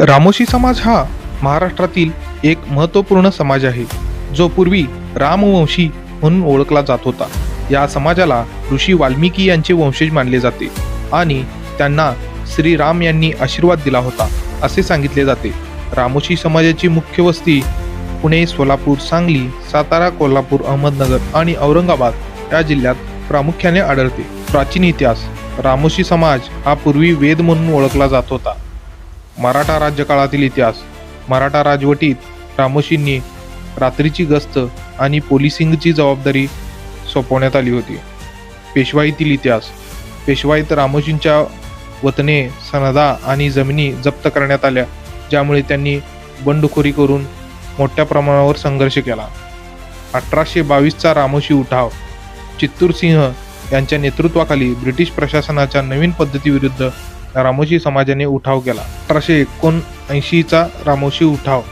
रामोशी समाज हा महाराष्ट्रातील एक महत्त्वपूर्ण समाज आहे जो पूर्वी रामवंशी म्हणून ओळखला जात होता. या समाजाला ऋषी वाल्मिकी यांचे वंशज मानले जाते आणि त्यांना श्रीराम यांनी आशीर्वाद दिला होता असे सांगितले जाते. रामोशी समाजाची मुख्य वस्ती पुणे सोलापूर सांगली सातारा कोल्हापूर अहमदनगर आणि औरंगाबाद या जिल्ह्यात प्रामुख्याने आढळते. प्राचीन इतिहास रामोशी समाज हा पूर्वी वेद म्हणून ओळखला जात होता. मराठा राज्यकाळातील इतिहास. मराठा राजवटीत रामोशींनी रात्रीची गस्त आणि पोलिसिंगची जबाबदारी सोपवण्यात आली होती. पेशवाईतील इतिहास. पेशवाईत रामोशींच्या वतने सनदा आणि जमिनी जप्त करण्यात आल्या ज्यामुळे त्यांनी बंडखोरी करून मोठ्या प्रमाणावर संघर्ष केला. अठराशे बावीसचा रामोशी उठाव. चित्तूर सिंह यांच्या नेतृत्वाखाली ब्रिटिश प्रशासनाच्या नवीन पद्धतीविरुद्ध रामोशी समाजाने उठाव केला. अठराशे एकोणऐंशीचा रामोशी उठाव.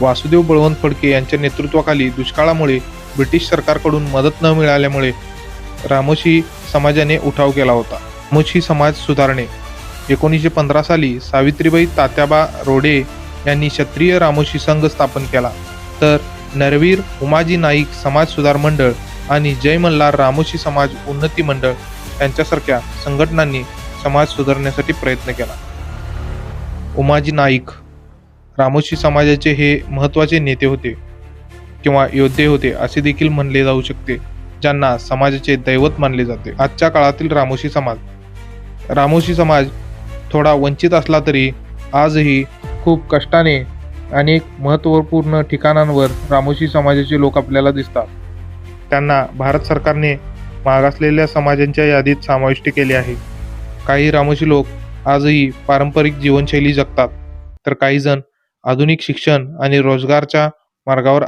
वासुदेव बळवंत फडके यांच्या नेतृत्वाखाली दुष्काळामुळे ब्रिटिश सरकारकडून मदत न मिळाल्यामुळे रामोशी समाजाने उठाव केला होता. रामोशी समाज सुधारणे. एकोणीसशे पंधरा साली सावित्रीबाई तात्याबा रोडे यांनी क्षत्रिय रामोशी संघ स्थापन केला. तर नरवीर उमाजी नाईक समाज सुधार मंडळ आणि जय मल्हार रामोशी समाज उन्नती मंडळ यांच्यासारख्या संघटनांनी समाज सुधारण्यासाठी प्रयत्न केला. उमाजी नाईक रामोशी समाजाचे हे महत्त्वाचे नेते होते किंवा योद्धे होते असे देखील म्हणले जाऊ शकते ज्यांना समाजाचे दैवत मानले जाते. आजच्या काळातील रामोशी समाज रामोशी समाज थोडा वंचित असला तरी आजही खूप कष्टाने अनेक महत्त्वपूर्ण ठिकाणांवर रामोशी समाजाचे लोक आपल्याला दिसतात. त्यांना भारत सरकारने मागासलेल्या समाजांच्या यादीत समाविष्ट केले आहे. काही रामोशी लोक आजही पारंपरिक जीवनशैली जगतात. तर काही जण आधुनिक शिक्षण आणि रोजगारच्या मार्गावर आहेत.